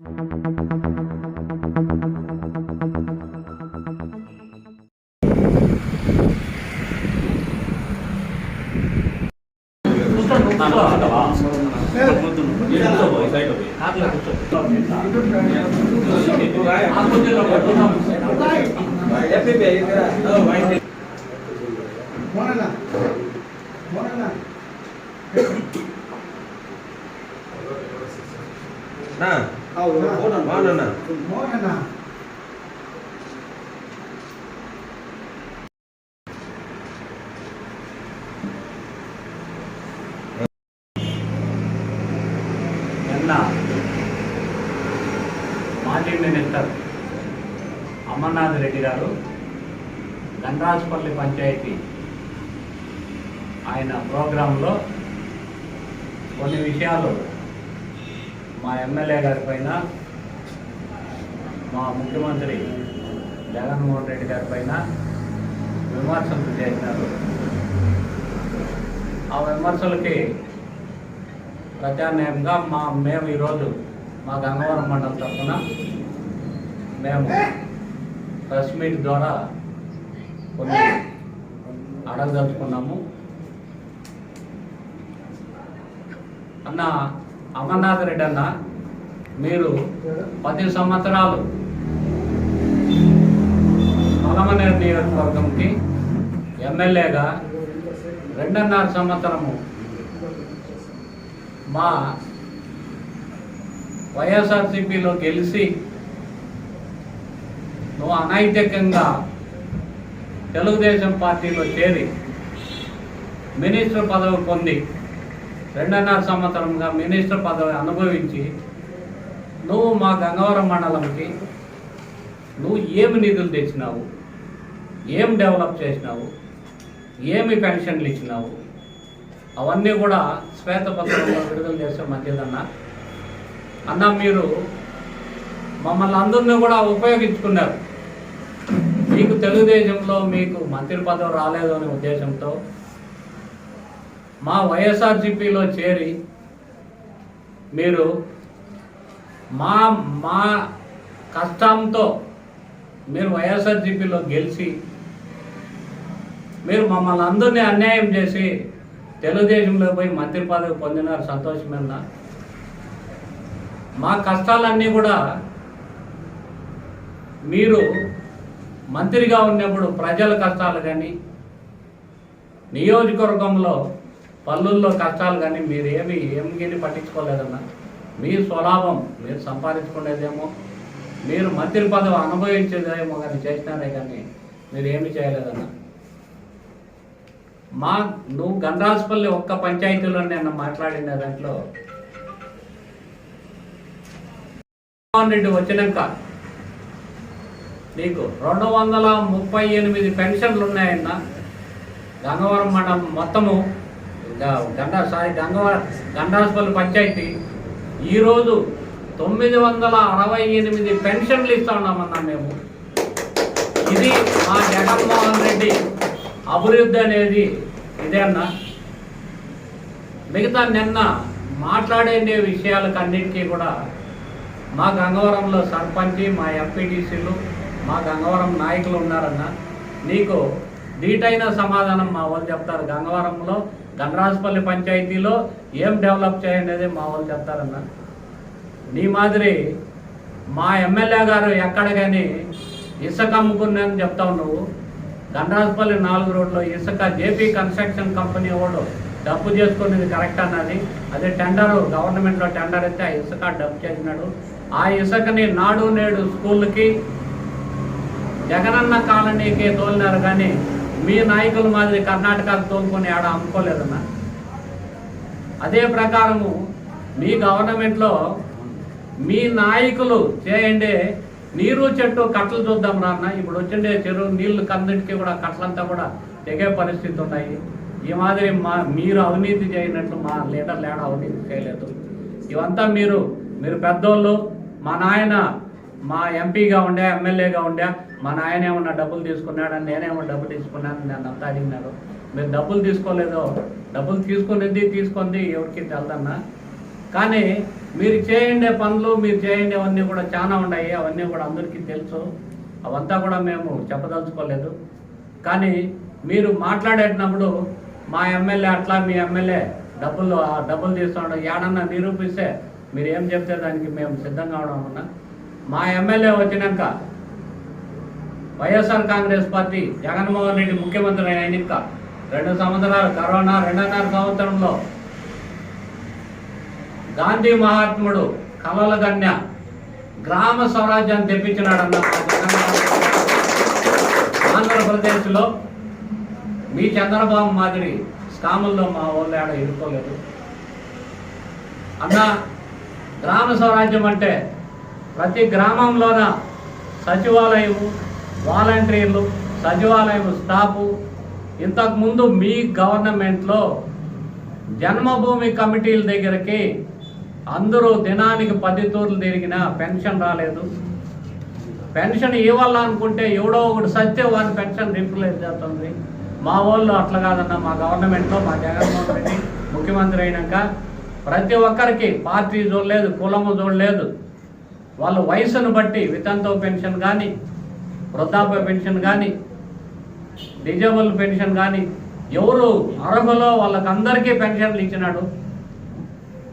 Thank you. నిన్న మాజీ minister Amarnath Reddy గారు గండ్రాజపల్లి పంచాయతీ ఆయన ప్రోగ్రాంలో కొన్ని విషయాలు మా ఎమ్మెల్యే గారి పైన మా ముఖ్యమంత్రి జగన్మోహన్ రెడ్డి గారి పైన విమర్శలు చేసినారు ఆ విమర్శలకి ప్రత్యామ్నాయంగా మా మేము ఈరోజు మా గంగవరం మండలం తరఫున మేము ప్రెస్ మీట్ ద్వారా కొన్ని అడగదలుచుకున్నాము. అన్న అమర్నాథ్ రెడ్డి అన్న మీరు పది సంవత్సరాలు పలమనేరు నియోజకవర్గంకి ఎమ్మెల్యేగా రెండున్నర సంవత్సరము మా వైఎస్ఆర్సీపీలో గెలిచి నువ్వు అనైతికంగా తెలుగుదేశం పార్టీలో చేరి మినిస్టర్ పదవి పొంది రెండున్నర సంవత్సరంగా మినిస్టర్ పదవి అనుభవించి నువ్వు మా గంగవరం మండలంకి నువ్వు ఏమి నిధులు తెచ్చినావు? ఏం డెవలప్ చేసినావు? ఏమి పెన్షన్లు ఇచ్చినావు? అవన్నీ కూడా శ్వేతపత్రంలో విడుదల చేసే మధ్యదన్న. అన్న మీరు మమ్మల్ని అందరినీ కూడా ఉపయోగించుకున్నారు. మీకు తెలుగుదేశంలో మీకు మంత్రి పదవి రాలేదు అనే ఉద్దేశంతో మా వైఎస్ఆర్సిపిలో చేరి మీరు మా మా కష్టంతో మీరు వైఎస్ఆర్సిపిలో గెలిచి మీరు మమ్మల్ని అందరినీ అన్యాయం చేసి తెలుగుదేశంలో పోయి మంత్రి పదవి పొందినారు సంతోషమేనా మా కష్టాలన్నీ కూడా మీరు మంత్రిగా ఉన్నప్పుడు ప్రజల కష్టాలు కానీ నియోజకవర్గంలో పల్లెల్లో కష్టాలు కానీ మీరు ఏమి ఏమి గిని పట్టించుకోలేదన్నా. మీ స్వలాభం మీరు సంపాదించుకునేదేమో మీరు మంత్రి పదవి అనుభవించేదేమో కానీ చేసినారే కానీ మీరు ఏమి చేయలేదన్నా. మా నువ్వు గండ్రాజపల్లి ఒక్క పంచాయతీలో నేను మాట్లాడిన దాంట్లో? జగన్మోహన్ రెడ్డి వచ్చినాక నీకు రెండు వందల ముప్పై ఎనిమిది పెన్షన్లు ఉన్నాయన్న గంగవరం మండలం మొత్తము గండా సారీ గంగవరం గండాసుపల్లి పంచాయతీ ఈరోజు తొమ్మిది వందల అరవై ఎనిమిది పెన్షన్లు ఇస్తా ఉన్నామన్నా మేము. ఇది మా జగన్మోహన్ రెడ్డి అభివృద్ధి అనేది ఇదే అన్న. మిగతా నిన్న మాట్లాడే విషయాలకు అన్నిటికీ కూడా మా గంగవరంలో సర్పంచి మా ఎంపీటీసీలు మా గంగవరం నాయకులు ఉన్నారన్న. నీకు ధీటైన సమాధానం మా వాళ్ళు చెప్తారు. గంగవరంలో గంగరాజపల్లి పంచాయతీలో ఏం డెవలప్ చేయనేది మా వాళ్ళు చెప్తారన్న. నీ మాదిరి మా ఎమ్మెల్యే గారు ఎక్కడ కానీ ఇసుక అమ్ముకున్నానని చెప్తావు నువ్వు. గండ్రాజపల్లి నాలుగు రోడ్లో ఇసుక జేపీ కన్స్ట్రక్షన్ కంపెనీ వాళ్ళు డబ్బు చేసుకునేది కరెక్ట్ అన్నది. అదే టెండర్ గవర్నమెంట్లో టెండర్ అయితే ఆ ఇసుక డబ్బు చేసినాడు. ఆ ఇసుకని నాడు నేడు స్కూల్కి జగనన్న కాలనీకి తోలినారు కానీ మీ నాయకుల మాదిరి కర్ణాటకకు తోలుకొని ఆడ అమ్ముకోలేదన్నా. అదే ప్రకారము మీ గవర్నమెంట్లో మీ నాయకులు చేయండి నీరు చెట్టు కట్టలు చూద్దాం నాన్న. ఇప్పుడు వచ్చిండే చెరువు నీళ్ళు కందటికి కూడా కట్టలంతా కూడా తెగే పరిస్థితి ఉన్నాయి. ఈ మాదిరి మా మీరు అవినీతి చేయనట్లు మా లీడర్ లేడ అవినీతి చేయలేదు. ఇవంతా మీరు మీరు పెద్దోళ్ళు మా నాయన మా ఎంపీగా ఉండే ఎమ్మెల్యేగా ఉండే మా నాయన ఏమన్నా డబ్బులు తీసుకున్నాడని నేనేమో డబ్బులు తీసుకున్నాను నన్ను అంతా అడిగినారు. మీరు డబ్బులు తీసుకోలేదు. డబ్బులు తీసుకునేది తీసుకుంది ఎవరికి తెలదన్నా? కానీ మీరు చేయండే పనులు మీరు చేయండేవన్నీ కూడా చాలా ఉన్నాయి. అవన్నీ కూడా అందరికీ తెలుసు. అవంతా కూడా మేము చెప్పదలుచుకోలేదు. కానీ మీరు మాట్లాడేటప్పుడు మా ఎమ్మెల్యే అట్లా మీ ఎమ్మెల్యే డబ్బులు ఆ డబ్బులు తీస్తున్నాడు ఏడన్నా నిరూపిస్తే మీరు ఏం చెప్తే దానికి మేము సిద్ధంగా ఉన్నాం మా ఎమ్మెల్యే వచ్చినాక YSR Congress party Jaganmohan Reddy ముఖ్యమంత్రి అయినాక రెండు సంవత్సరాలు కరోనా రెండున్నర సంవత్సరంలో గాంధీ మహాత్ముడు కలల గన్య గ్రామ స్వరాజ్యాన్ని తెప్పించినాడన్న ఆంధ్రప్రదేశ్లో మీ చంద్రబాబు మాదిరి స్కాముల్లో మా వాళ్ళు ఆడ ఇరుక్కోలేదు. అన్న గ్రామ స్వరాజ్యం అంటే ప్రతి గ్రామంలోన సచివాలయము వాలంటీర్లు సచివాలయం స్టాఫు ఇంతకుముందు మీ గవర్నమెంట్లో జన్మభూమి కమిటీల దగ్గరికి అందరూ దినానికి పది తూర్లు తిరిగినా పెన్షన్ రాలేదు. పెన్షన్ ఇవ్వాలనుకుంటే ఎవడో ఒకటి సత్తే వారి పెన్షన్ రిప్లేస్ చేస్తుంది. మా వాళ్ళు అట్లా కాదన్న మా గవర్నమెంట్లో మా జగన్మోహన్ రెడ్డి ముఖ్యమంత్రి అయినాక ప్రతి ఒక్కరికి పార్టీ చూడలేదు కులము చూడలేదు. వాళ్ళ వయసును బట్టి వితంతో పెన్షన్ కానీ వృద్ధాప్య పెన్షన్ కానీ డిజబుల్ పెన్షన్ కానీ ఎవరు అర్హులో వాళ్ళకందరికీ పెన్షన్లు ఇచ్చినాడు.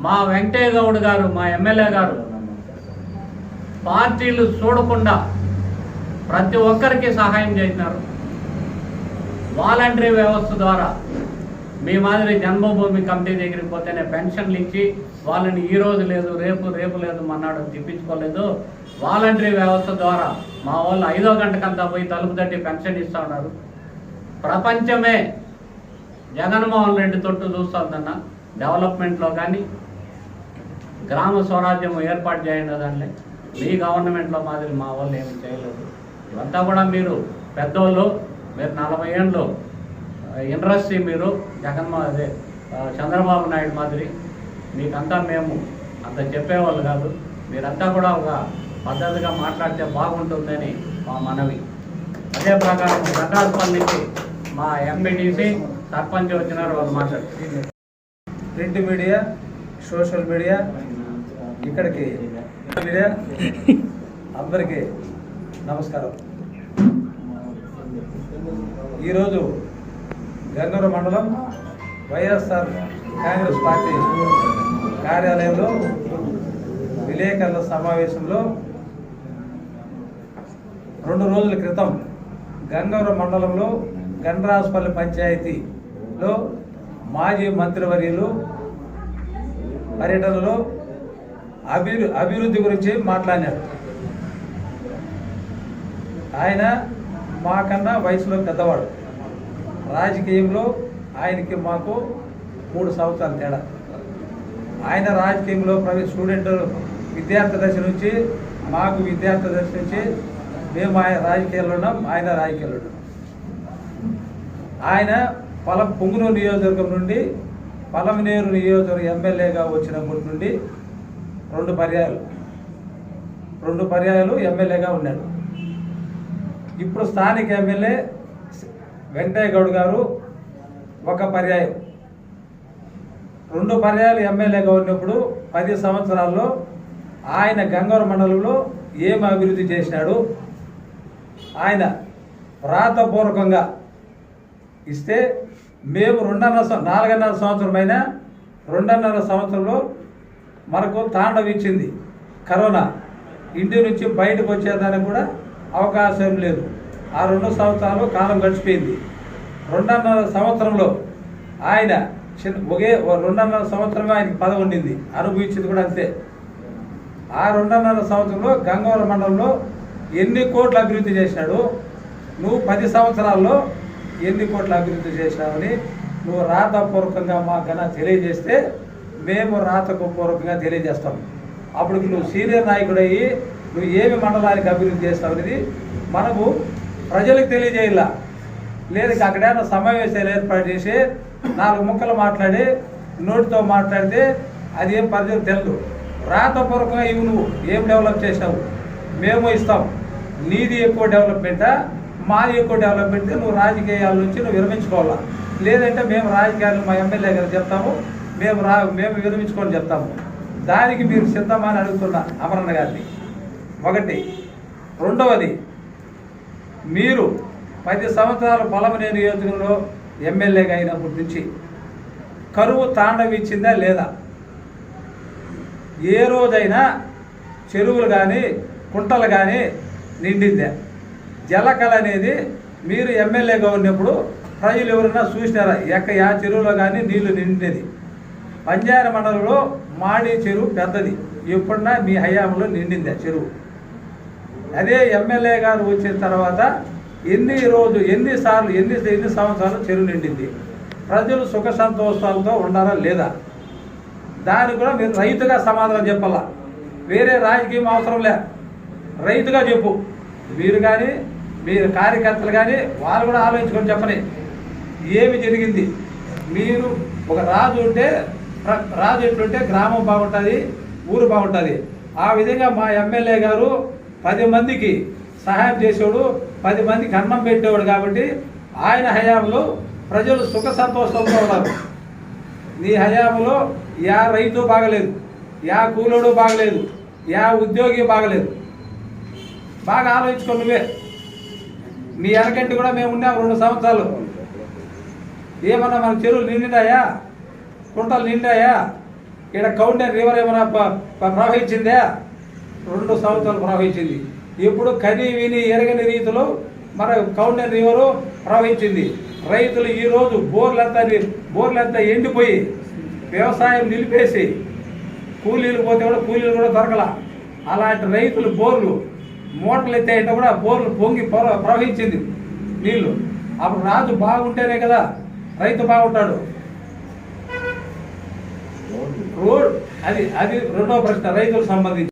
మా వెంకటయ్య గౌడ్ గారు మా ఎమ్మెల్యే గారు పార్టీలు చూడకుండా ప్రతి ఒక్కరికి సహాయం చేసినారు. వాలంటరీ వ్యవస్థ ద్వారా మీ మాదిరి జన్మభూమి కమిటీ దగ్గరికి పోతేనే పెన్షన్లు ఇచ్చి వాళ్ళని ఈ రోజు లేదు రేపు రేపు లేదు మన్నాడు తిప్పించుకోలేదు. వాలంటరీ వ్యవస్థ ద్వారా మా వాళ్ళు ఐదో గంటకంతా పోయి తలుపు తట్టి పెన్షన్ ఇస్తూ ఉన్నారు. ప్రపంచమే జగన్మోహన్ రెడ్డి తొట్టు చూస్తుందన్న డెవలప్మెంట్లో కానీ గ్రామ స్వరాజ్యం ఏర్పాటు చేయండి దాన్ని మీ గవర్నమెంట్లో మాదిరి మా వాళ్ళు ఏమి చేయలేదు. ఇవంతా కూడా మీరు పెద్దోళ్ళు మీరు నలభై ఏళ్ళు ఇండస్ట్రీ మీరు జగన్మో అదే చంద్రబాబు నాయుడు మాదిరి మీకంతా మేము అంత చెప్పేవాళ్ళు కాదు. మీరంతా కూడా ఒక పద్ధతిగా మాట్లాడితే బాగుంటుందని మా మనవి. అదే ప్రకారం ప్రకాశం నుంచి మా ఎంపీటీసీ సర్పంచ్ వచ్చినారు వాళ్ళు మాట్లాడుతున్నారు ప్రింట్ మీడియా సోషల్ మీడియా ఇక్కడికి మీడియా అందరికీ నమస్కారం. ఈరోజు గన్నూరు మండలం వైఎస్ఆర్ కాంగ్రెస్ పార్టీ కార్యాలయంలో విలేకరుల సమావేశంలో రెండు రోజుల క్రితం గంగవరం మండలంలో గండ్రాజపల్లి పంచాయతీలో మాజీ మంత్రివర్యులు పర్యటనలో అభివృ అభివృద్ధి గురించి మాట్లాడినాడు ఆయన మాకన్నా వయసులో పెద్దవాడు. రాజకీయంలో ఆయనకి మాకు మూడు సంవత్సరాల తేడా. ఆయన రాజకీయంలో ప్రవేశ స్టూడెంట్ విద్యార్థి దశ నుంచి మాకు విద్యార్థి దశ నుంచి మేము ఆయన రాజకీయాల్లో ఉన్నాం ఆయన రాజకీయాల్లో ఉన్నాం. ఆయన పొలం పొంగునూరు నియోజకవర్గం నుండి పలమనేరు నియోజకవర్గ ఎమ్మెల్యేగా వచ్చినప్పటి నుండి రెండు పర్యాయాలు. రెండు పర్యాయాలు ఎమ్మెల్యేగా ఉన్నాడు. ఇప్పుడు స్థానిక ఎమ్మెల్యే వెంకయ్య గౌడ్ గారు ఒక పర్యాయం. రెండు పర్యాయాలు ఎమ్మెల్యేగా ఉన్నప్పుడు పది సంవత్సరాల్లో ఆయన గంగవరం మండలంలో ఏం అభివృద్ధి చేసినాడు? ఆయన వ్రాతపూర్వకంగా ఇస్తే మేము రెండున్నర నాలుగున్నర సంవత్సరమైన రెండున్నర సంవత్సరంలో మనకు తాండవ ఇచ్చింది కరోనా. ఇంటి నుంచి బయటకు వచ్చేదానికి కూడా అవకాశం లేదు. ఆ రెండు సంవత్సరాలు కాలం గడిచిపోయింది. రెండున్నర సంవత్సరంలో ఆయన చిన్న ఒకే రెండున్నర సంవత్సరమే ఆయనకి పదవి ఉండింది. అనుభవించింది కూడా అంతే. ఆ రెండున్నర సంవత్సరంలో గంగవరం మండలంలో ఎన్ని కోట్లు అభివృద్ధి చేసినాడు నువ్వు పది సంవత్సరాల్లో ఎన్ని కోట్ల అభివృద్ధి చేసినావని నువ్వు రాతపూర్వకంగా మాకన్నా తెలియజేస్తే మేము రాతకు పూర్వకంగా తెలియజేస్తాం. అప్పుడు నువ్వు సీనియర్ నాయకుడయ్యి నువ్వు ఏమి మండలానికి అభివృద్ధి చేస్తావు అనేది మనకు ప్రజలకు తెలియజేయాల లేదు ఇక అక్కడైనా సమావేశాలు ఏర్పాటు చేసి నాలుగు ముక్కలు మాట్లాడి నోటితో మాట్లాడితే అది ఏం పరిచయం తెలియదు రాతపూర్వకంగా ఇవి నువ్వు. ఏం డెవలప్ చేసావు మేము ఇస్తాం. నీది ఎక్కువ డెవలప్మెంటా? మాది ఎక్కువ డెవలప్మెంట్ నువ్వు రాజకీయాల నుంచి నువ్వు విరమించుకోవాలా? లేదంటే మేము రాజకీయాలు మా ఎమ్మెల్యే గారు చెప్తాము మేము రా మేము విరమించుకొని చెప్తాము. దానికి మీరు సిద్ధమా అని అడుగుతున్నా అమరన్న గారిని. ఒకటి. రెండవది మీరు పది సంవత్సరాల పొలమనే నియోజకంలో ఎమ్మెల్యేగా అయినప్పటి నుంచి కరువు తాండవిచ్చిందా లేదా? ఏ రోజైనా చెరువులు కానీ కుంటలు కానీ నిండిందా? జలకళ అనేది మీరు ఎమ్మెల్యేగా ఉన్నప్పుడు ప్రజలు ఎవరైనా చూసినారా? ఎక్క యా చెరువులో కానీ నీళ్ళు నిండేది పంజార మండలంలో మాడి చెరువు పెద్దది. ఎప్పుడన్నా మీ హయాంలో నిండింది ఆ చెరువు. అదే ఎమ్మెల్యే గారు వచ్చిన తర్వాత ఎన్ని రోజు ఎన్నిసార్లు ఎన్ని ఎన్ని సంవత్సరాలు చెరువు నిండింది? ప్రజలు సుఖ సంతోషాలతో ఉండారా లేదా? దానికి కూడా మీరు రైతుగా సమాధానం చెప్పాలా? వేరే రాజకీయం అవసరం లే. రైతుగా చెప్పు. మీరు కానీ మీరు కార్యకర్తలు కానీ వాళ్ళు కూడా ఆలోచించుకొని చెప్పని. ఏమి జరిగింది? మీరు ఒక రాజు ఉంటే రాజు ఎట్లుంటే గ్రామం బాగుంటుంది ఊరు బాగుంటుంది. ఆ విధంగా మా ఎమ్మెల్యే గారు పది మందికి సహాయం చేసేవాడు పది మందికి అన్నం పెట్టేవాడు కాబట్టి ఆయన హయాంలో ప్రజలు సుఖ సంతోషంతో ఉన్నారు. నీ హయాంలో యా రైతు బాగలేదు యా కూలోడు బాగలేదు యా ఉద్యోగి బాగలేదు. బాగా ఆలోచించుకో నువ్వే. మీ వెనకంటి కూడా మేము ఉన్నాం రెండు సంవత్సరాలు. ఏమన్నా మన చెరువులు నిండినాయా? కుంటలు నిండాయా? ఇక్కడ కౌంటర్ రివర్ ఏమైనా ప్రవహించిందా? రెండు సంవత్సరాలు ప్రవహించింది. ఇప్పుడు కని విని ఎరగని రీతిలో మన కౌంటర్ రివరు ప్రవహించింది. రైతులు ఈరోజు బోర్లంతా బోర్లంతా ఎండిపోయి వ్యవసాయం నిలిపేసి కూలీలు పోతే కూడా కూలీలు కూడా దొరకల. అలాంటి రైతులు బోర్లు మోటార్లు ఎత్తాయంటే కూడా బోర్లు పొంగి ప్రవహించింది నీళ్ళు. అప్పుడు రాజు బాగుంటేనే కదా రైతు బాగుంటాడు. రోడ్ అది అది రెండో ప్రశ్న రైతులకు సంబంధించి.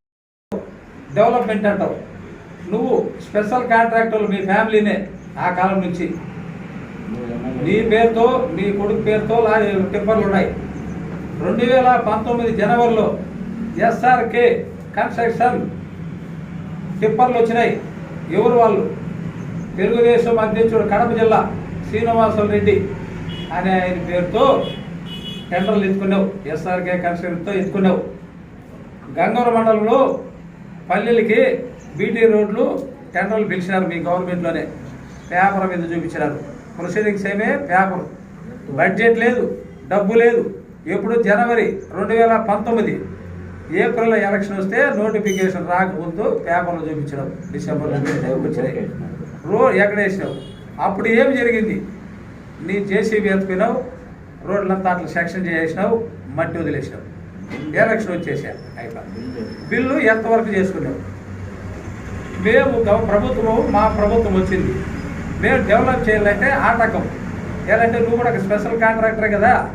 డెవలప్మెంట్ అంటావు. నువ్వు స్పెషల్ కాంట్రాక్టర్లు మీ ఫ్యామిలీనే ఆ కాలం నుంచి. నీ పేరుతో నీ కొడుకు పేరుతో లారీ టిప్పర్లు ఉన్నాయి. రెండు వేల పంతొమ్మిది జనవరిలో ఎస్ఆర్కే కన్స్ట్రక్షన్ టిప్పర్లు వచ్చినాయి. ఎవరు వాళ్ళు? తెలుగుదేశం అధ్యక్షుడు కడప జిల్లా శ్రీనివాసులు రెడ్డి. అనే ఆయన పేరుతో టెండర్లు ఎత్తుకున్నావు. ఎస్ఆర్కే కన్స్ట్రక్షన్తో ఎత్తుకున్నావు. గంగవరం మండలంలో పల్లెలకి బీటీ రోడ్లు టెండర్లు పిలిచినారు మీ గవర్నమెంట్లోనే. పేపర్ మీద చూపించినారు. ప్రొసీడింగ్స్ ఏమే పేపర్. బడ్జెట్ లేదు డబ్బు లేదు. ఎప్పుడు జనవరి రెండు వేల పంతొమ్మిది ఏప్రిల్లో ఎలక్షన్ వస్తే నోటిఫికేషన్ రాకముందు పేపర్లో చూపించడం. డిసెంబర్లో పెడితే వచ్చినాయి. రోడ్ ఎక్కడ వేసినావు అప్పుడు ఏం జరిగింది? నీ జేసీబీ ఎత్తుకున్నావు రోడ్లంతా అట్లా సెక్షన్ చేసినావు మట్టి వదిలేసినావు. ఎలక్షన్ వచ్చేసా అయిపోయింది. బిల్లు ఎంతవరకు చేసుకున్నావు? మేము ప్రభుత్వము మా ప్రభుత్వం వచ్చింది. మేము డెవలప్ చేయాలంటే ఆటకం ఎలాంటి నువ్వు కూడా ఒక స్పెషల్ కాంట్రాక్టర్ కదా.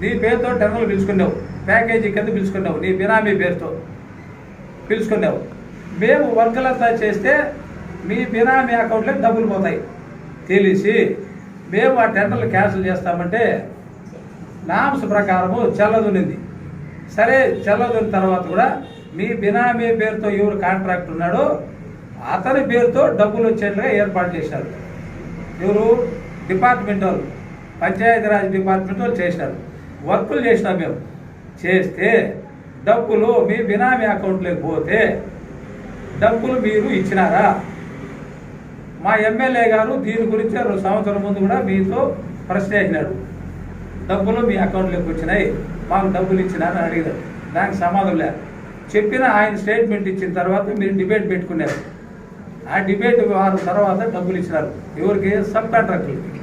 నీ పేరుతో టెండర్లు పిలుచుకున్నావు. ప్యాకేజీ కింద పిలుచుకున్నావు. నీ బినామీ పేరుతో పిలుచుకున్నావు. మేము వర్కులంతా చేస్తే మీ బినామీ అకౌంట్లోకి డబ్బులు పోతాయి. తెలిసి మేము ఆ టెండర్లు క్యాన్సిల్ చేస్తామంటే నామ్స్ ప్రకారము చెల్లదునింది. సరే చెల్లదుని తర్వాత కూడా మీ బినామీ పేరుతో ఎవరు కాంట్రాక్ట్ ఉన్నాడో అతని పేరుతో డబ్బులు వచ్చేట్లుగా ఏర్పాటు చేశారు. ఎవరు? డిపార్ట్మెంట్ వాళ్ళు. పంచాయతీరాజ్ డిపార్ట్మెంట్ వాళ్ళు చేసినారు వర్కులు చేసినాం మేము. చేస్తే డబ్బులు మీ బినామీ అకౌంట్లోకి పోతే డబ్బులు మీరు ఇచ్చినారా? మా ఎమ్మెల్యే గారు దీని గురించి రెండు సంవత్సరం ముందు కూడా మీతో ప్రశ్న వేసినాడు. డబ్బులు మీ అకౌంట్లోకి వచ్చినాయి మాకు డబ్బులు ఇచ్చినారని అడిగారు దానికి సమాధానం లేదు. చెప్పిన ఆయన స్టేట్మెంట్ ఇచ్చిన తర్వాత మీరు డిబేట్ పెట్టుకున్నారు. ఆ డిబేట్ వారం తర్వాత డబ్బులు ఇచ్చినారు. ఎవరికి? సబ్ కాంట్రాక్టర్లకి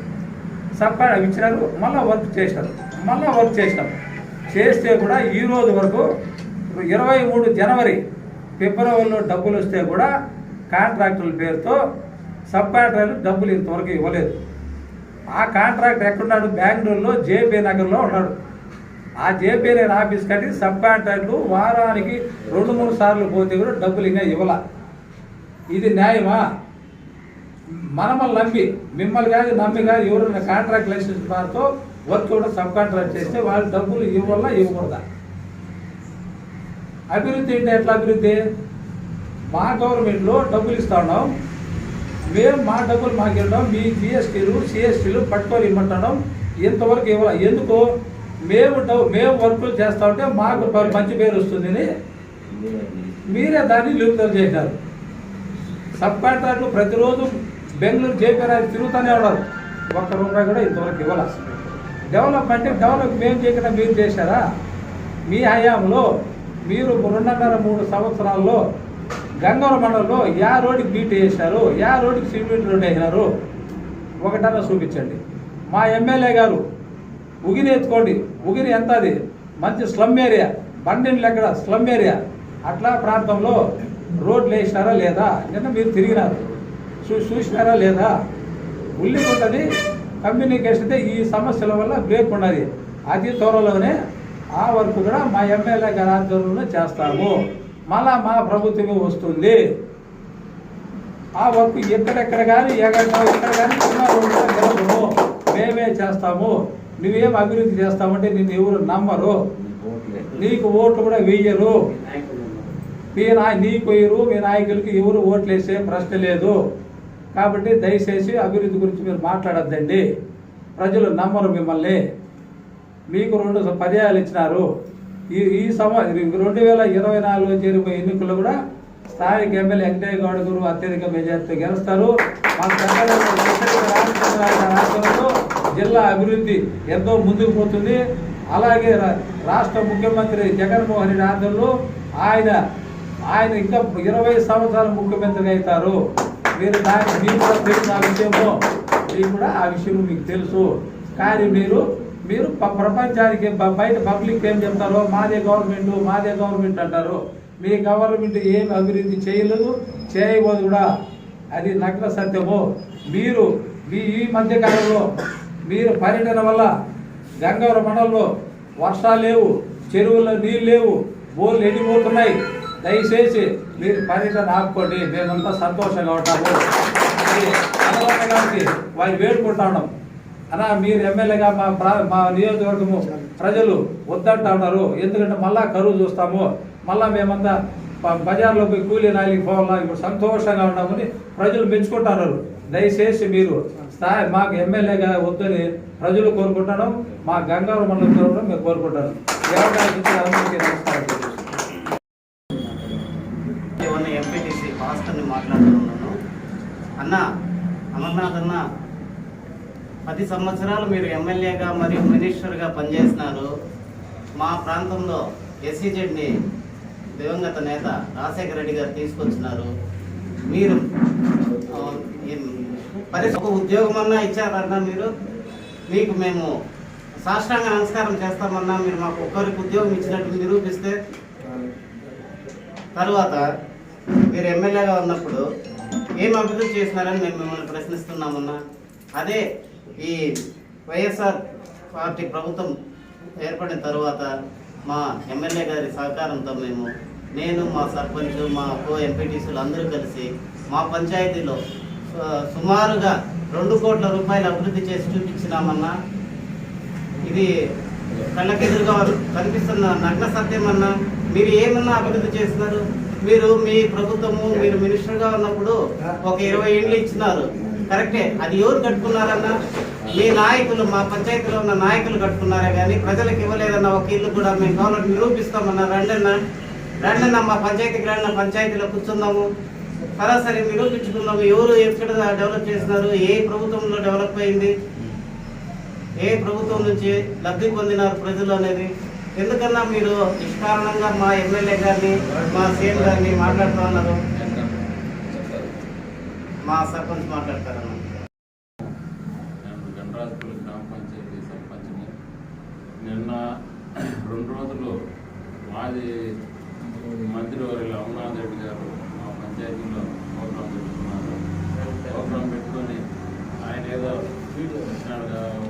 సబ్ ఇచ్చినారు మళ్ళీ వర్క్ చేసినారు. మళ్ళీ వర్క్ చేసినారు చేస్తే కూడా ఈ రోజు వరకు ఇరవై మూడు జనవరి ఫిబ్రవరిలో డబ్బులు వస్తే కూడా కాంట్రాక్టుల పేరుతో సబ్ కాంట్రాక్టర్ డబ్బులు ఇంతవరకు ఇవ్వలేదు. ఆ కాంట్రాక్ట్ ఎక్కడున్నాడు? బెంగళూరులో జేపీ నగర్లో ఉన్నాడు. ఆ జేపీ నగర్ ఆఫీస్ కట్టి సబ్ కాంట్రాక్టులు వారానికి రెండు మూడు సార్లు పోతే కూడా డబ్బులు ఇంకా ఇవ్వాల. ఇది న్యాయమా? మనమల్ని నమ్మి మిమ్మల్ని కాదు నమ్మి కాదు ఎవరైనా కాంట్రాక్ట్ లైసెన్స్ వారితో వర్క్ కూడా సబ్ కాంట్రాక్ట్ చేస్తే వాళ్ళు డబ్బులు ఇవ్వాలా ఇవ్వకూడదా? అభివృద్ధి అంటే ఎట్లా అభివృద్ధి? మా గవర్నమెంట్లో డబ్బులు ఇస్తా ఉన్నాం. మేము మా డబ్బులు మాకు ఇవ్వడం మీ జిఎస్టీలు సిఎస్టీలు పట్టుకొని ఇమ్మంటున్నాం. ఇంతవరకు ఇవ్వాలి. ఎందుకు? మేము డౌ- మేము వర్కులు చేస్తా ఉంటే మాకు మంచి పేరు వస్తుందని మీరే దాన్ని నిలుపుదల చేశారు. సబ్ కాంట్రాక్ట్లు ప్రతిరోజు బెంగళూరు జేపీఆర్ తిరుగుతూనే ఉన్నారు. ఒక్క రూపాయి కూడా ఇంతవరకు ఇవ్వాలి. డెవలప్మెంట్ డెవలప్ మేము చేయకుండా మీరు చేశారా? మీ హయాంలో మీరు రెండున్నర మూడు సంవత్సరాల్లో గంగవరం మండలంలో యా రోడ్డుకి బీట్ వేశారు యా రోడ్డుకి సిమెంట్ రోడ్ వేసినారు. ఒకటన్నా చూపించండి. మా ఎమ్మెల్యే గారు ఉగిరి ఎత్తుకోండి. ఉగిరి ఎంత అది? మంచి స్లమ్ ఏరియా. బండిని ఎక్కడ? Slum area. అట్లా ప్రాంతంలో రోడ్లు వేసినారా లేదా? నిన్న మీరు తిరిగినారు. చూ చూసినారా లేదా? ఉల్లిపుంటది కమ్యూనికేషన్ అయితే ఈ సమస్యల వల్ల బ్రేక్ ఉన్నది. అతి త్వరలోనే ఆ వరకు కూడా మా ఎమ్మెల్యే గారి ఆధ్వర్యంలో చేస్తాము. మళ్ళా మా ప్రభుత్వమే వస్తుంది. ఆ వర్క్ ఎక్కడెక్కడ కానీ ఎక్కడ ఎక్కడ కానీ చిన్న మేమే చేస్తాము. నువ్వేం అభివృద్ధి చేస్తామంటే నిన్ను ఎవరు నమ్మరు. నీకు ఓట్లు కూడా వేయరు మీ నాయ నీకు వేయరు మీ నాయకులకి ఎవరు ఓట్లు వేసే ప్రశ్న లేదు. కాబట్టి దయచేసి అభివృద్ధి గురించి మీరు మాట్లాడద్దండి. ప్రజలు నమ్మరు మిమ్మల్ని. మీకు రెండు పర్యాయాలు ఇచ్చినారు. ఈ ఈ సమ రెండు వేల ఇరవై నాలుగులో జరిగే ఎన్నికల్లో కూడా స్థానిక ఎమ్మెల్యే వెంకటయ్య గౌడ్ గారు అత్యధిక మెజార్టీతో గెలుస్తారు. మా జిల్లా అభివృద్ధి ఎంతో ముందుకు పోతుంది. అలాగే రా- రాష్ట్ర ముఖ్యమంత్రి జగన్మోహన్ రెడ్డి ఆధ్వర్యంలో ఆయన ఆయన ఇంకా ఇరవై సంవత్సరాలు ముఖ్యమంత్రి అవుతారు. మీరు దాని మీకు కూడా తెలుసు ఆ విషయంలో మీకు కూడా ఆ విషయం మీకు తెలుసు. కానీ మీరు మీరు ప్రపంచానికి బయట పబ్లిక్ ఏం చెప్తారో మాదే గవర్నమెంట్ మాదే గవర్నమెంట్ అంటారు. మీ గవర్నమెంట్ ఏం అభివృద్ధి చేయలేదు చేయబోదు కూడా. అది నగ్న సత్యము. మీరు మీ ఈ మధ్యకాలంలో మీరు పర్యటన వల్ల గంగవరం మండలంలో వర్షాలు లేవు చెరువుల్లో నీళ్ళు లేవు బోర్లు ఎండిపోతున్నాయి. దయచేసి మీరు పర్యటన ఆపుకోండి మేమంతా సంతోషంగా ఉంటాము. అన్నవరం గారికి వారి వేడుకుంటా ఉన్నాం. అన్నా మీరు ఎమ్మెల్యేగా మా ప్రా మా నియోజకవర్గము ప్రజలు వద్దంటా ఉన్నారు. ఎందుకంటే మళ్ళా కరువు చూస్తాము. మళ్ళా మేమంతా బజార్లో పోయి కూలీ నాలికి పోవాలా. ఇప్పుడు సంతోషంగా ఉన్నామని ప్రజలు మెచ్చుకుంటున్నారు దయచేసి మీరు స్థాయి మాకు ఎమ్మెల్యేగా వద్దని ప్రజలు కోరుకుంటాను. మా గంగారం మండలం తరఫున మేము కోరుకుంటాను. వ్యవసాయ అందరికీ నమస్కారం. అన్న అమర్నాథ్ అన్న పది సంవత్సరాలు మీరు ఎమ్మెల్యేగా మరియు మినిస్టర్గా పనిచేసినారు. మా ప్రాంతంలో ఎస్సీజెడ్ని దివంగత నేత రాజశేఖర రెడ్డి గారు తీసుకొచ్చినారు. మీరు పరి- ఒక ఉద్యోగం అన్నా ఇచ్చారన్నా మీరు మీకు మేము సాష్టాంగ నమస్కారం చేస్తామన్నా మీరు మాకు ఒక్కరికి ఉద్యోగం ఇచ్చినట్టు నిరూపిస్తే తర్వాత మీరు ఎమ్మెల్యేగా ఉన్నప్పుడు ఏం అభివృద్ధి చేసినారని మేము మిమ్మల్ని ప్రశ్నిస్తున్నామన్నా. అదే ఈ వైఎస్ఆర్ పార్టీ ప్రభుత్వం ఏర్పడిన తర్వాత మా ఎమ్మెల్యే గారి సహకారంతో మేము నేను మా సర్పంచ్ మా కో ఎంపీటీసీలు అందరూ కలిసి మా పంచాయతీలో సుమారుగా రెండు కోట్ల రూపాయలు అభివృద్ధి చేసి చూపించినామన్నా. ఇది కళ్ళకెదురుగా కనిపిస్తున్న నగ్న సత్యమన్నా. మీరు ఏమన్నా అభివృద్ధి చేస్తున్నారు? మీరు మీ ప్రభుత్వము మీరు మినిస్టర్గా ఉన్నప్పుడు ఒక ఇరవై ఏళ్ళు ఇచ్చినారు. కరెక్టే. అది ఎవరు కట్టుకున్నారన్నా? మీ నాయకులు మా పంచాయతీలో ఉన్న నాయకులు కట్టుకున్నారే కానీ ప్రజలకు ఇవ్వలేదన్న ఒక ఇల్లు కూడా మేము గవర్నమెంట్ నిరూపిస్తామన్నా రండన్న. రండన్నా మా పంచాయతీకి రండి పంచాయతీలో కూర్చుందాము సరాసరి నిరూపించుకుందాము ఎవరు ఎక్కడ డెవలప్ చేస్తున్నారు? ఏ ప్రభుత్వంలో డెవలప్ అయింది? ఏ ప్రభుత్వం నుంచి లబ్ధి పొందినారు ప్రజలు అనేది? ఎందుకన్నా మీరు నిష్కారణంగా మా ఎమ్మెల్యే గారిని మా సీఎం గారిని మాట్లాడుతూ ఉన్నారు? మా సర్పంచ్ మాట్లాడతారన్నా గ్రామ పంచాయతీ సర్పంచ్ని. నిన్న రెండు రోజులు మాది మంత్రి వారి అమర్నాథ్ రెడ్డి గారు మా పంచాయతీలో ప్రోగ్రాం పెట్టుకున్నారు. ప్రోగ్రాం పెట్టుకొని ఆయన ఏదో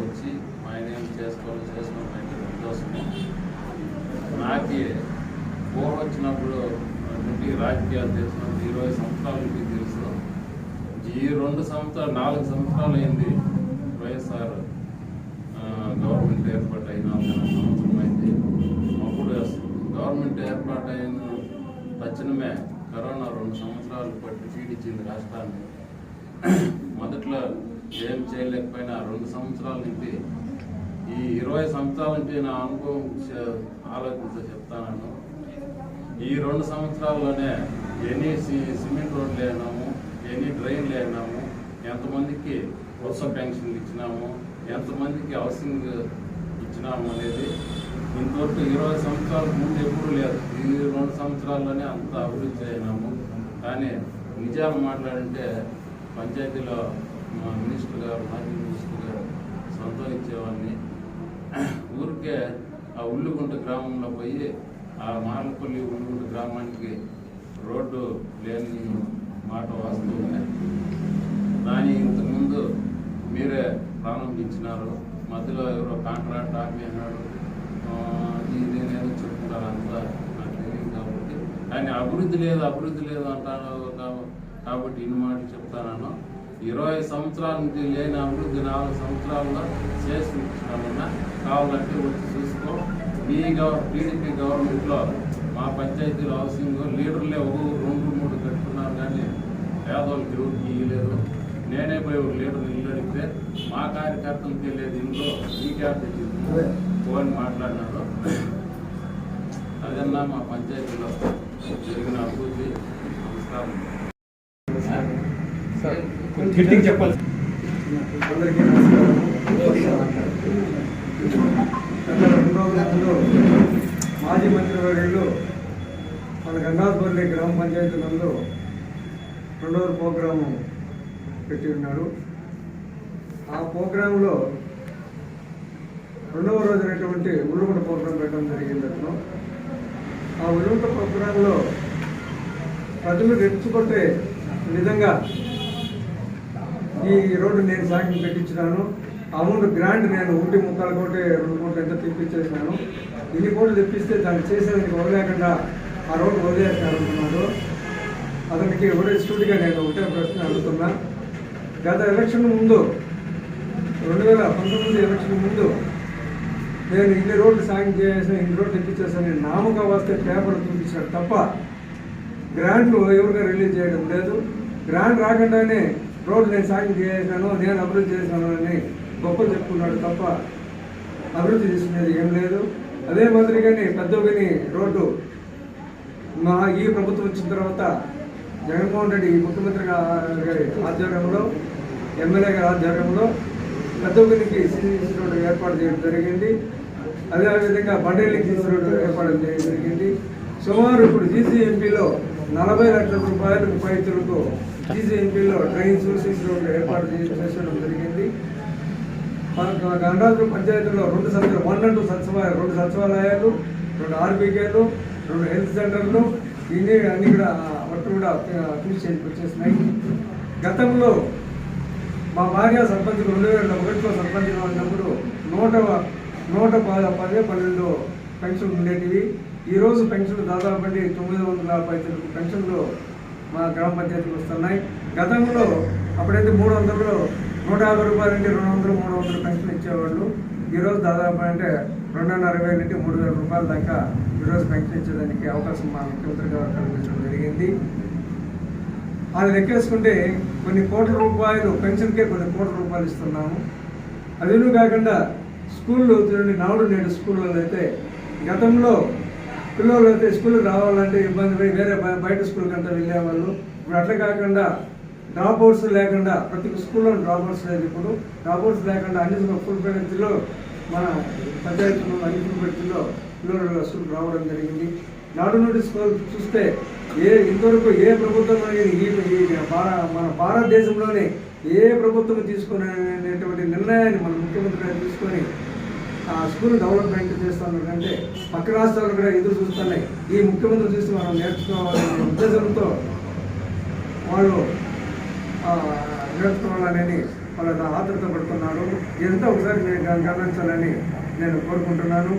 వచ్చి ఆయన ఏం చేసుకోవాలి చేసుకోవాలంటే సంతోషమే నాకు ఫోన్ వచ్చినప్పుడు నుండి రాజకీయాలు తెలిసినప్పుడు ఇరవై సంవత్సరాల నుండి తెలుసు. ఈ రెండు సంవత్సరాలు నాలుగు సంవత్సరాలు అయింది వైఎస్ఆర్ గవర్నమెంట్ ఏర్పాటు అయిన సంవత్సరం అయింది. అప్పుడు గవర్నమెంట్ ఏర్పాటు అయిన తక్షణమే కరోనా రెండు సంవత్సరాలు పట్టి పీడించింది రాష్ట్రాన్ని. మొదట్లో ఏం చేయలేకపోయినా రెండు సంవత్సరాల నుండి ఈ ఇరవై సంవత్సరాల నుంచి నా అనుభవం ఆలోచించి చెప్తాను ఈ రెండు సంవత్సరాల్లోనే ఎన్ని సి- సిమెంట్ రోడ్లు వేసినాము ఎన్ని డ్రైన్లు వేసినాము ఎంతమందికి వరుస పెన్షన్లు ఇచ్చినాము ఎంతమందికి హౌసింగ్ ఇచ్చినాము అనేది ఇంతవరకు ఇరవై సంవత్సరాల ముందు ఎప్పుడు లేదు. ఈ రెండు సంవత్సరాల్లోనే అంత అభివృద్ధి అయినాము. కానీ నిజాలు మాట్లాడంటే పంచాయతీలో మా మినిస్టర్ గారు మాజీ మినిస్టర్ గారు సంతోషించేవాడిని. ఊరికే ఆ ఉల్లుగుంట గ్రామంలో పోయి ఆ మాలపల్లి ఉల్లుగుంట గ్రామానికి రోడ్డు లేని మాట వాస్తవమే. దాని ఇంతకుముందు మీరే ప్రారంభించినారు మధ్యలో ఎవరో కాంట్రాక్ట్ ఆమె అన్నాడు. ఇది నేను చెప్పుకుంటారు అంతా నాకు తెలియదు కాబట్టి. కానీ అభివృద్ధి లేదు అభివృద్ధి లేదు అంటాను కాబట్టి ఇన్ని మాటలు చెప్తాను ఇరవై సంవత్సరాల నుంచి లేని అభివృద్ధి నాలుగు సంవత్సరాల్లో చేసి చూపించినామన్నా కావాలంటే వచ్చి చూసుకో. మీ గవ టీడీపీ గవర్నమెంట్లో మా పంచాయతీలో హౌసింగ్ లీడర్లే ఒక రెండు మూడు కట్టుకున్నారు కానీ పేదవాళ్ళకి ఎవరికి ఇవ్వలేదు నేనే పోయి ఒక లీటర్ ఇల్లు అడిగితే మా కార్యకర్తలకి వెళ్ళేది ఇంట్లో ఈ క్యాబ్ తెచ్చింది ఫోన్ మాట్లాడినారు అదన్నా మా పంచాయతీలో జరిగిన అభివృద్ధి నమస్కారం. చెప్పాలి. అందరికీ నమస్కారం. గత రెండో గంటలో మాజీ మంత్రివర్యులు మన గంగాపల్లి గ్రామ పంచాయతీ నందు రెండవ ప్రోగ్రాము పెట్టి ఉన్నారు ఆ ప్రోగ్రాంలో రెండవ రోజునటువంటి ఉల్లుగుంట ప్రోగ్రాం పెట్టడం జరిగింది అతను. ఆ ఉల్లుగుంట ప్రోగ్రాంలో ప్రజలు రెచ్చుకొట్టే విధంగా ఈ రోడ్డు నేను సాయం పెట్టించినాను. అమౌంట్ గ్రాంట్ నేను ఒకటి ముక్కలు కోటి రెండు కోట్లు ఎంత తెప్పించేసాను ఇన్ని కోట్లు తెప్పిస్తే దాన్ని చేసేదానికి వదిలేకుండా ఆ రోడ్డు వదిలేస్తారనుకున్నాడు అతనికి ఒకటే స్టూడిగా నేను ఒకటే ప్రశ్న అడుగుతున్నా. గత ఎలక్షన్ ముందు రెండు వేల పంతొమ్మిది ఎలక్షన్ ముందు నేను ఇన్ని రోడ్లు సాయం చేసిన ఇన్ని రోడ్లు తెప్పించేసాను నామక వస్తే పేపర్ చూపించాడు తప్ప గ్రాంట్లు ఎవరిగా రిలీజ్ చేయడం లేదు. గ్రాంట్ రాకుండానే రోడ్డు నేను సాయం చేసినాను నేను అభివృద్ధి చేసినాను అని గొప్ప చెప్పుకున్నాడు తప్ప అభివృద్ధి చేసుకునేది ఏం లేదు. అదే మాదిరిగానే పెద్దవిని రోడ్డు మా ఈ ప్రభుత్వం వచ్చిన తర్వాత జగన్మోహన్ రెడ్డి ముఖ్యమంత్రి గారి ఆధ్వర్యంలో ఎమ్మెల్యే గారి ఆధ్వర్యంలో పెద్దవినికి సిసి రోడ్డు ఏర్పాటు చేయడం జరిగింది. అదేవిధంగా బండేళ్ళకి సీసీ రోడ్డు ఏర్పాటు చేయడం జరిగింది. సుమారు ఇప్పుడు జీసీఎంపీలో నలభై లక్షల రూపాయలకు పైతులకు జీసీఎంపీలో ట్రైన్స్ సీసీ రోడ్లు ఏర్పాటు చేసి జరిగింది. జరిగింది గండాపురం పంచాయతీలో రెండు సచివాలయాలు వన్ అండ్ టూ సచివాలయాలు రెండు సచివాలయాలు రెండు ఆర్బీకేలు రెండు హెల్త్ సెంటర్లు ఇన్ని అన్ని కూడా మొత్తం కూడా ఫినిష్ చేసి వచ్చేసినాయి. గతంలో మా భార్య సర్పంచ్ రెండు వేల ఒకటిలో సర్పంచ్గా ఉన్నప్పుడు నూట నూట ప- పది పన్నెండు పెన్షన్లు ఉండేటివి. ఈరోజు పెన్షన్లు దాదాపు తొమ్మిది వందల పైసలు పెన్షన్లు మా గ్రామ పంచాయతీకి వస్తున్నాయి. గతంలో అప్పుడైతే మూడు వందలు నూట యాభై రూపాయల నుండి రెండు వందలు మూడు వందలు పెన్షన్ ఇచ్చేవాళ్ళు. ఈరోజు దాదాపు అంటే రెండున్నర వేల నుండి మూడు వేల రూపాయల దాకా ఈరోజు పెన్షన్ ఇచ్చేదానికి అవకాశం మా ముఖ్యమంత్రి గారు కల్పించడం జరిగింది. అది లెక్కేసుకుంటే కొన్ని కోట్ల రూపాయలు పెన్షన్కే కొన్ని కోట్ల రూపాయలు ఇస్తున్నాము. అదేను కాకుండా స్కూల్లో చూడండి నాడు నేడు స్కూళ్ళలో అయితే గతంలో పిల్లలు అయితే స్కూల్కి రావాలంటే ఇబ్బంది పడి వేరే బయట స్కూల్కి అంతా వెళ్ళేవాళ్ళు. ఇప్పుడు అట్లా కాకుండా డ్రాప్అవుట్స్ లేకుండా ప్రతి స్కూల్లో డ్రాప్అవుట్స్ లేదు ఇప్పుడు. డ్రాప్అవుట్స్ లేకుండా అన్ని ఫుల్ పెడతిలో మన పంచాయతీలో అన్ని ఫుల్ పెడతిలో పిల్లలు స్కూల్ రావడం జరిగింది. నాడు నుండి స్కూల్ చూస్తే ఏ ఇంతవరకు ఏ ప్రభుత్వం అనేది ఈ మన భారతదేశంలోనే ఏ ప్రభుత్వం తీసుకునేటువంటి నిర్ణయాన్ని మన ముఖ్యమంత్రి గారు తీసుకొని ఆ స్కూల్ డెవలప్మెంట్ చేస్తానంటే పక్క రాష్ట్రాలు కూడా ఎదురు చూస్తున్నాయి. ఈ ముఖ్యమంత్రి చూసి మనం నేర్చుకోవాలనే ఉద్దేశంతో వాళ్ళు ఆ, వాళ్ళ ఆతృత పడుతున్నారు ఇదంతా ఒకసారి మీరు గమనించాలని నేను కోరుకుంటున్నాను.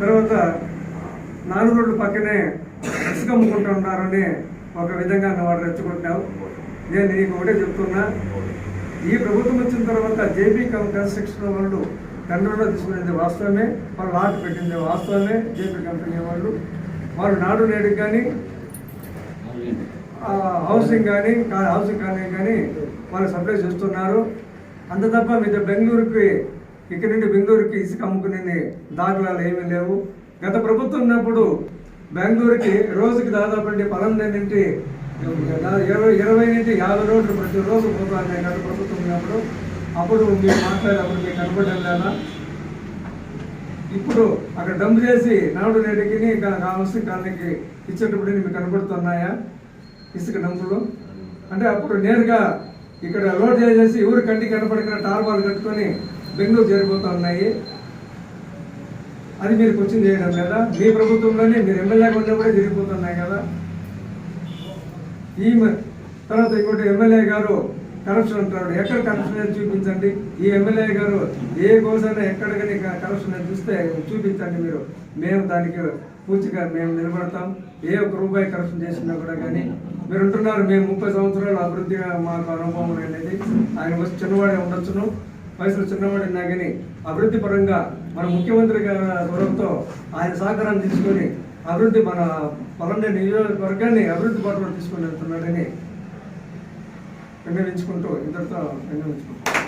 తర్వాత నాలుగు రోడ్లు పక్కనే ఇసుక అమ్ముకుంటున్నారని ఒక విధంగా వాడు రెచ్చుకుంటున్నావు నేను నీకు ఒకటే చెప్తున్నా. ఈ ప్రభుత్వం వచ్చిన తర్వాత జేపీ కన్స్ట్రక్షన్ వాళ్ళు టెండర్లో తీసుకునేది వాస్తవమే. వాళ్ళు లాట్ పెట్టింది వాస్తవమే జేపీ కంపెనీ వాళ్ళు. వాళ్ళు నాడు నేడు కానీ హౌసింగ్ కానీ హౌసింగ్ కానీ కానీ వాళ్ళు సప్లై చేస్తున్నారు. అంత తప్ప మీద బెంగళూరుకి ఇక్కడ నుండి బెంగళూరుకి ఇసుక అమ్ముకునే దాఖలాలు ఏమీ లేవు. గత ప్రభుత్వం ఉన్నప్పుడు బెంగళూరుకి రోజుకి దాదాపు అంటే పన్నెండు నుండి ఇరవై ఇరవై నుండి యాభై రోడ్లు ప్రతిరోజు పోతాయి గత ప్రభుత్వం ఉన్నప్పుడు. అప్పుడు మీరు మాట్లాడేటప్పుడు మీకు కనపడడం లేదా? ఇప్పుడు అక్కడ డంప్ చేసి నాడు నేటికి కావాల్సిన కాలనీకి ఇచ్చేటప్పుడు మీకు కనబడుతున్నాయా ఇసుక డంపులు అంటే అప్పుడు నేరుగా ఇక్కడ లోడ్ చేసేసి ఎవరు కంటికి కనపడిన టార్బాలు కట్టుకొని బెంగళూరు జరిగిపోతూ ఉన్నాయి. అది మీరు క్వశ్చన్ చేయడం లేదా? మీ ప్రభుత్వంలోనే మీరు ఎమ్మెల్యేగా ఉన్నప్పుడే జరిగిపోతున్నాయి కదా. ఈ తర్వాత ఇంకోటి ఎమ్మెల్యే గారు కరప్షన్ అంటాడు ఎక్కడ కరప్షన్ అని చూపించండి? ఈ ఎమ్మెల్యే గారు ఏ కోసైనా ఎక్కడ కరప్షన్ అని చూస్తే చూపించండి మీరు. మేము దానికి పూర్తిగా మేము నిలబడతాం. ఏ ఒక్క రూపాయి కరప్షన్ చేసినా కూడా కానీ మీరు ఉంటున్నారు మేము ముప్పై సంవత్సరాలు అభివృద్ధిగా మాకు అనుభవం అనేది ఆయన వచ్చి చిన్నవాడే ఉండొచ్చును. వయసులో చిన్నవాడినా కానీ అభివృద్ధి పరంగా మన ముఖ్యమంత్రి గారి గౌరవంతో ఆయన సహకారం తీసుకొని అభివృద్ధి మన పలానా నియోజకవర్గాన్ని అభివృద్ధి పట్ల తీసుకొని వెళ్తున్నాడని విన్నవించుకుంటూ ఇద్దరితో విన్నవించుకుంటాం